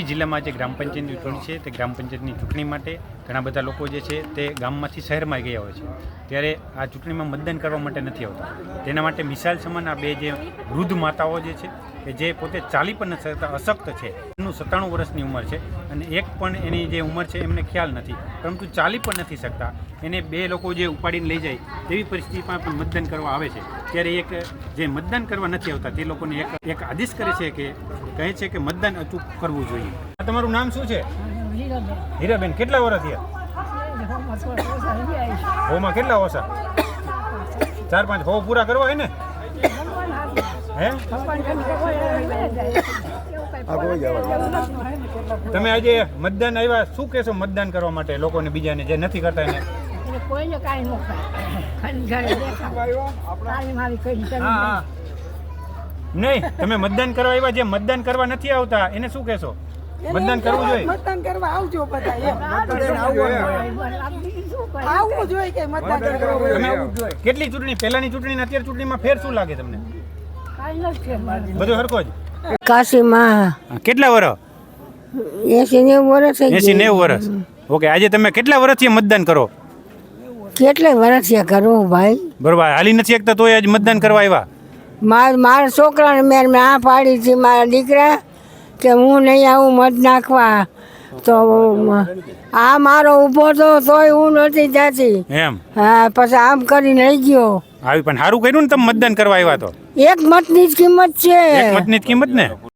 મોરબી જિલ્લામાં જે ગ્રામ પંચાયતની ચૂંટણી છે તે ગ્રામ પંચાયતની ચૂંટણી માટે ઘણા બધા લોકો જે છે તે ગામમાંથી શહેરમાં ગયા હોય છે. ત્યારે આ ચૂંટણીમાં મતદાન કરવા માટે નથી આવતા. તેના માટે મિસાઇલ સમાન આ બે જે વૃદ્ધ માતાઓ જે છે કે જે પોતે ચાલી પણ નથી શકતા, અશક્ત છે. એમનું સત્તાણું વર્ષની ઉંમર છે અને એક પણ એની જે ઉંમર છે એમને ખ્યાલ નથી. પરંતુ ચાલી પણ નથી શકતા. એને બે લોકો જે ઉપાડીને લઈ જાય તેવી પરિસ્થિતિમાં પણ મતદાન કરવા આવે છે. ત્યારે એક જે મતદાન કરવા નથી આવતા તે લોકોને એક એક આદેશ કરે છે કે કહે છે કે મતદાન અચૂક કરવું જોઈએ. આ તમારું નામ શું છે? હીરાબેન કેટલા વર્ષ થયા? હોમાં કેટલા ઓછા? ચાર પાંચ હો પૂરા કરવા હોય ને? હે? તમે આજે મતદાન આવ્યા શું કહેશો મતદાન કરવા માટે લોકોને બીજાને જે નથી કરતા એને? કોઈને કાંઈ ન નહીં તમે મતદાન કરવા આવ્યા જે મતદાન કરવા નથી આવતા એને શું કહેશો? મતદાન કરવું જોઈએ. મતદાન કરવા આવજો બધા કરે? આવવું જોઈએ. કે મતદાન કરવા કેટલી ચૂંટણી પહેલાની ચૂંટણી ને અત્યારે ચૂંટણીમાં ફેર શું લાગે તમને? બધું હરખો જ? કાશીમાં કેટલા વર્ષ એસી નેવું વર્ષ થઈ એસી નેવું વર્ષ ઓકે આજે તમે કેટલા વર્ષથી મતદાન કરો? કેટલા વર્ષ થયા કરવું ભાઈ? બરોબર હાલી નથી શકતા તોય આજ મતદાન કરવા આવ્યા? માર મારા છોકરાને મેં આ પાડી હતી મારા દીકરા કે હું નહીં આવું મત નાખવા. તો આ મારો ઊભો તો તોય હું નથી જાતી. એમ? હા પછી આમ કરીને લઈ ગયો. આવી પણ સારું કર્યું ને તમે મતદાન કરવા આવ્યા તો? એક મતની જ કિંમત છે. એક મતની જ કિંમત ને?